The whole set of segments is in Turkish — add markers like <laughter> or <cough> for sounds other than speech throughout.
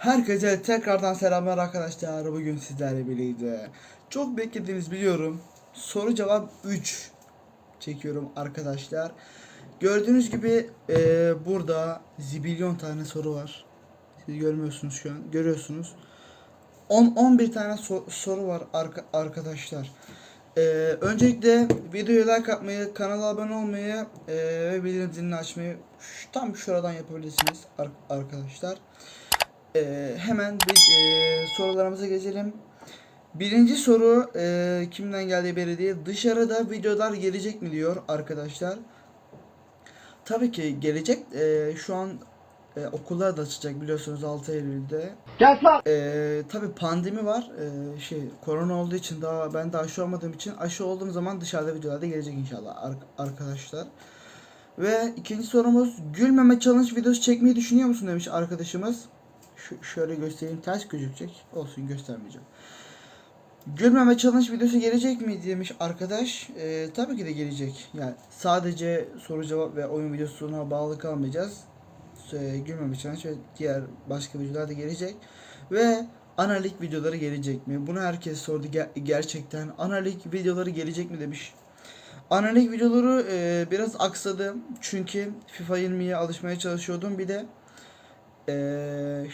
Herkese tekrardan selamlar arkadaşlar. Bugün sizlerle birlikte çok beklediğiniz biliyorum. Soru cevap 3 çekiyorum arkadaşlar. Gördüğünüz gibi eee, burada zibilyon tane soru var. Siz görmüyorsunuz şu an. Görüyorsunuz. 10 11 tane so- soru var arka- arkadaşlar. Eee, öncelikle videoya like atmayı, kanala abone olmayı eee, ve bildirim zilini açmayı şu- tam şuradan yapabilirsiniz ar- arkadaşlar. Ee, hemen bir e, sorularımıza geçelim. Birinci soru e, kimden geldiği belli değil. Dışarıda videolar gelecek mi diyor arkadaşlar. Tabii ki gelecek. E, şu an e, okullar da açacak biliyorsunuz 6 Eylül'de. Gel lan. E, tabii pandemi var. E, şey korona olduğu için daha ben de aşı olmadığım için aşı olduğum zaman dışarıda videolar da gelecek inşallah ar- arkadaşlar. Ve ikinci sorumuz gülmeme challenge videosu çekmeyi düşünüyor musun demiş arkadaşımız. Şu, şöyle göstereyim ters gözükecek. Olsun göstermeyeceğim. Gülmeme challenge videosu gelecek mi demiş arkadaş. Ee, tabii ki de gelecek. Yani sadece soru cevap ve oyun videosuna bağlı kalmayacağız. Ee, gülmeme challenge ve diğer başka videolar da gelecek. Ve analik videoları gelecek mi? Bunu herkes sordu Ger- gerçekten. Analik videoları gelecek mi demiş. Analik videoları e, biraz aksadı. Çünkü FIFA 20'ye alışmaya çalışıyordum. Bir de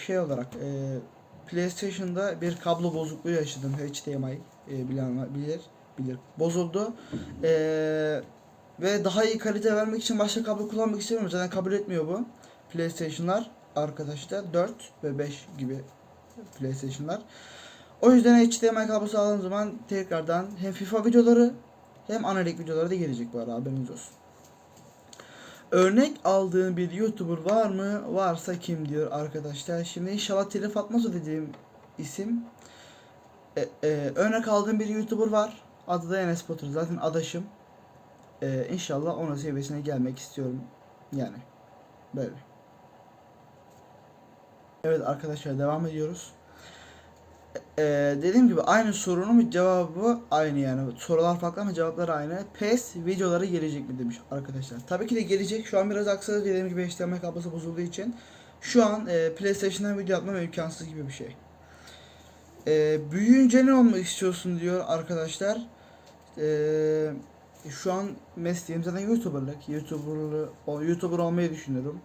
şey olarak e, PlayStation'da bir kablo bozukluğu yaşadım. HDMI e, bilen bilir bilir. Bozuldu. Ee, ve daha iyi kalite vermek için başka kablo kullanmak istemiyorum. Zaten kabul etmiyor bu PlayStation'lar. Arkadaşlar 4 ve 5 gibi PlayStation'lar. O yüzden HDMI kablosu aldığım zaman tekrardan hem FIFA videoları hem analik videoları da gelecek bu arada haberiniz olsun. Örnek aldığın bir YouTuber var mı? Varsa kim diyor arkadaşlar. Şimdi inşallah telif atmaz o dediğim isim. E, e, örnek aldığım bir YouTuber var. Adı da Enes Batur. Zaten adaşım. E, inşallah onun seviyesine gelmek istiyorum. Yani. Böyle. Evet arkadaşlar devam ediyoruz. E, dediğim gibi aynı sorunun cevabı aynı yani. Sorular farklı ama cevaplar aynı. PES videoları gelecek mi demiş arkadaşlar. Tabii ki de gelecek. Şu an biraz aksadı dediğim gibi HDMI kablosu bozulduğu için. Şu an e, PlayStation'dan video atmam imkansız gibi bir şey. E, büyüyünce ne olmak istiyorsun diyor arkadaşlar. E, şu an mesleğim zaten YouTuber'lık. YouTuber, YouTuber olmayı düşünüyorum.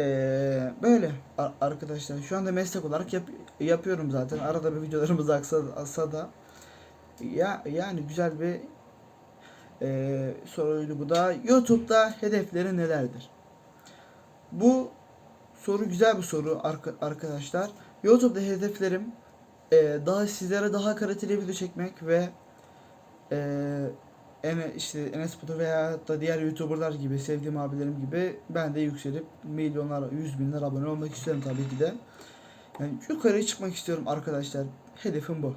Ee, böyle ar- arkadaşlar şu anda meslek olarak yap- yapıyorum zaten arada bir videolarımız aksa, aksa da ya yani güzel bir e, soruydu bu da YouTube'da hedefleri nelerdir? Bu soru güzel bir soru arka- arkadaşlar. YouTube'da hedeflerim e, daha sizlere daha kaliteli video çekmek ve e, en işte Enes Batur veya da diğer YouTuber'lar gibi sevdiğim abilerim gibi ben de yükselip milyonlar, yüz binler abone olmak istiyorum tabii ki de. Yani yukarıya çıkmak istiyorum arkadaşlar. Hedefim bu.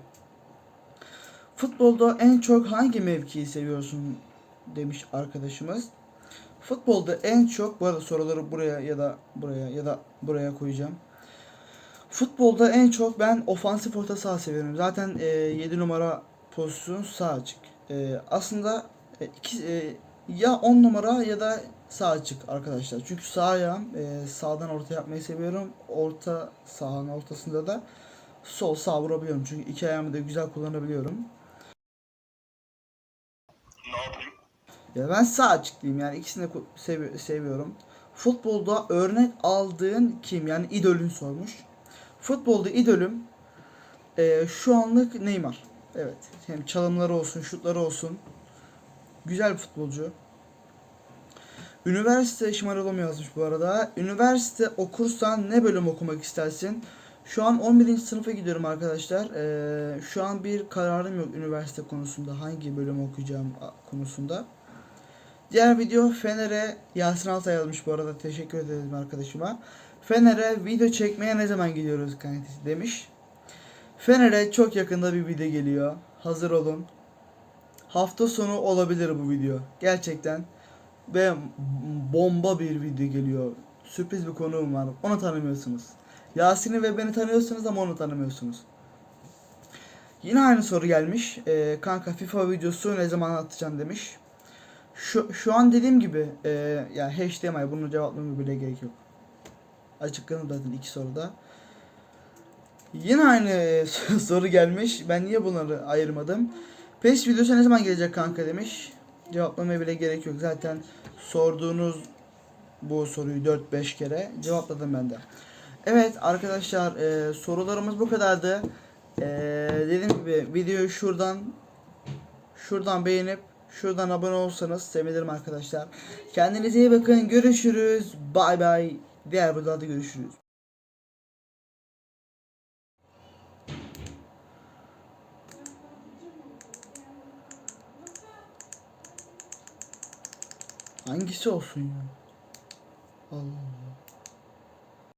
Futbolda en çok hangi mevkiyi seviyorsun demiş arkadaşımız. Futbolda en çok bu arada soruları buraya ya da buraya ya da buraya koyacağım. Futbolda en çok ben ofansif orta saha seviyorum. Zaten e, 7 numara pozisyon sağ açık. E, aslında e, iki, e, ya 10 numara ya da sağ açık arkadaşlar. Çünkü sağ ayağım e, sağdan orta yapmayı seviyorum. Orta sahanın ortasında da sol sağ vurabiliyorum. Çünkü iki ayağımı da güzel kullanabiliyorum. Ya ben sağ açık diyeyim yani ikisini de sevi- seviyorum. Futbolda örnek aldığın kim? Yani idolün sormuş. Futbolda idolüm e, şu anlık Neymar. Evet. Hem çalımları olsun, şutları olsun. Güzel bir futbolcu. Üniversite Şımarolom yazmış bu arada. Üniversite okursan ne bölüm okumak istersin? Şu an 11. sınıfa gidiyorum arkadaşlar. Ee, şu an bir kararım yok üniversite konusunda. Hangi bölüm okuyacağım konusunda. Diğer video Fener'e Yasin Altay yazmış bu arada. Teşekkür ederim arkadaşıma. Fener'e video çekmeye ne zaman gidiyoruz kanka demiş. Fener'e çok yakında bir video geliyor. Hazır olun. Hafta sonu olabilir bu video. Gerçekten. Ve bomba bir video geliyor. Sürpriz bir konuğum var. Onu tanımıyorsunuz. Yasin'i ve beni tanıyorsunuz ama onu tanımıyorsunuz. Yine aynı soru gelmiş. Ee, kanka FIFA videosu ne zaman atacaksın demiş. Şu, şu an dediğim gibi e, ya HDMI bunu cevaplamaya bile gerek yok. Açıkladım zaten iki soruda. Yine aynı <laughs> soru gelmiş. Ben niye bunları ayırmadım? PES videosu ne zaman gelecek kanka demiş. Cevaplamaya bile gerek yok. Zaten sorduğunuz bu soruyu 4-5 kere cevapladım ben de. Evet arkadaşlar e, sorularımız bu kadardı. E, dediğim gibi videoyu şuradan şuradan beğenip şuradan abone olsanız sevinirim arkadaşlar. Kendinize iyi bakın. Görüşürüz. Bay bay. Diğer videoda görüşürüz. Hangisi olsun ya? Allah Allah.